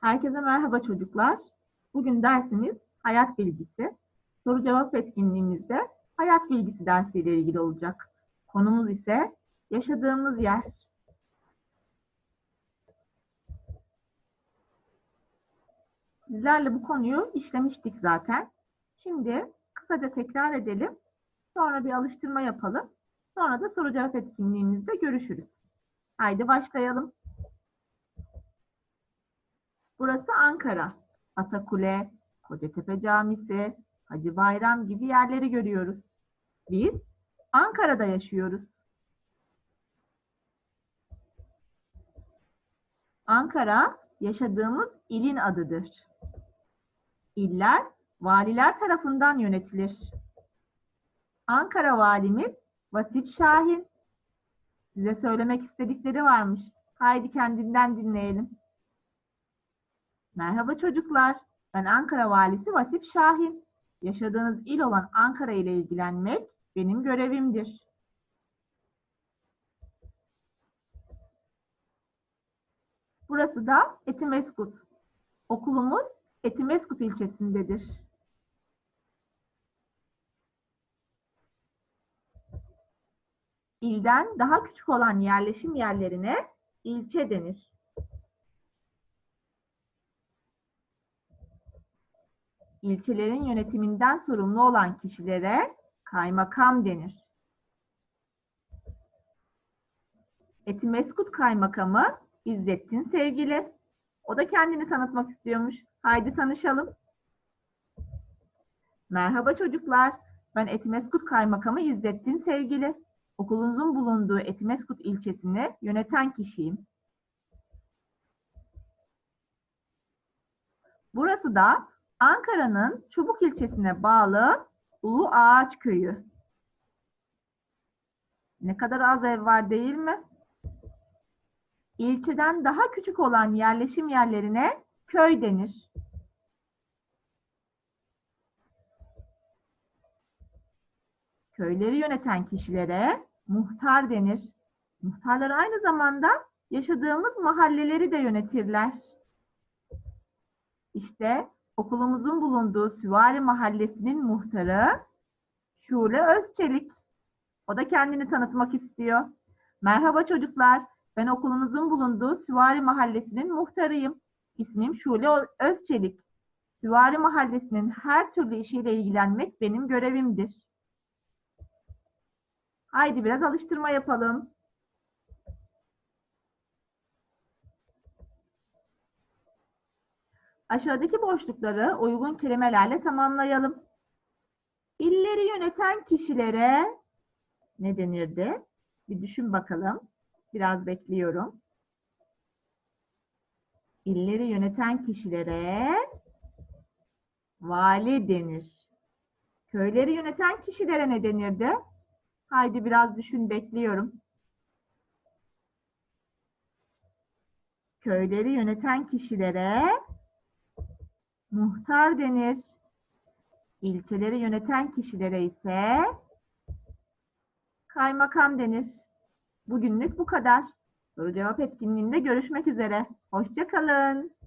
Herkese merhaba çocuklar. Bugün dersimiz hayat bilgisi. Soru cevap etkinliğimizde hayat bilgisi dersiyle ilgili olacak. Konumuz ise yaşadığımız yer. Sizlerle bu konuyu işlemiştik zaten. Şimdi kısaca tekrar edelim. Sonra bir alıştırma yapalım. Sonra da soru cevap etkinliğimizde görüşürüz. Haydi başlayalım. Burası Ankara. Atakule, Kocatepe Camisi, Hacı Bayram gibi yerleri görüyoruz. Biz Ankara'da yaşıyoruz. Ankara yaşadığımız ilin adıdır. İller valiler tarafından yönetilir. Ankara valimiz Vasip Şahin. Size söylemek istedikleri varmış. Haydi kendinden dinleyelim. Merhaba çocuklar. Ben Ankara valisi Vasip Şahin. Yaşadığınız il olan Ankara ile ilgilenmek benim görevimdir. Burası da Etimeskut. Okulumuz Etimeskut ilçesindedir. İlden daha küçük olan yerleşim yerlerine ilçe denir. İlçelerin yönetiminden sorumlu olan kişilere kaymakam denir. Etimeskut Kaymakamı İzzettin Sevgili. O da kendini tanıtmak istiyormuş. Haydi tanışalım. Merhaba çocuklar. Ben Etimeskut Kaymakamı İzzettin Sevgili. Okulunuzun bulunduğu Etimeskut ilçesini yöneten kişiyim. Burası da Ankara'nın Çubuk ilçesine bağlı Ulu Ağaç Köyü. Ne kadar az ev var değil mi? İlçeden daha küçük olan yerleşim yerlerine köy denir. Köyleri yöneten kişilere muhtar denir. Muhtarlar aynı zamanda yaşadığımız mahalleleri de yönetirler. İşte okulumuzun bulunduğu Süvari Mahallesi'nin muhtarı Şule Özçelik. O da kendini tanıtmak istiyor. Merhaba çocuklar. Ben okulumuzun bulunduğu Süvari Mahallesi'nin muhtarıyım. İsmim Şule Özçelik. Süvari Mahallesi'nin her türlü işiyle ilgilenmek benim görevimdir. Haydi biraz alıştırma yapalım. Aşağıdaki boşlukları uygun kelimelerle tamamlayalım. İlleri yöneten kişilere ne denirdi? Bir düşün bakalım. Biraz bekliyorum. İlleri yöneten kişilere vali denir. Köyleri yöneten kişilere ne denirdi? Haydi biraz düşün bekliyorum. Köyleri yöneten kişilere muhtar denir. İlçeleri yöneten kişilere ise kaymakam denir. Bugünlük bu kadar. Soru cevap etkinliğinde görüşmek üzere. Hoşçakalın.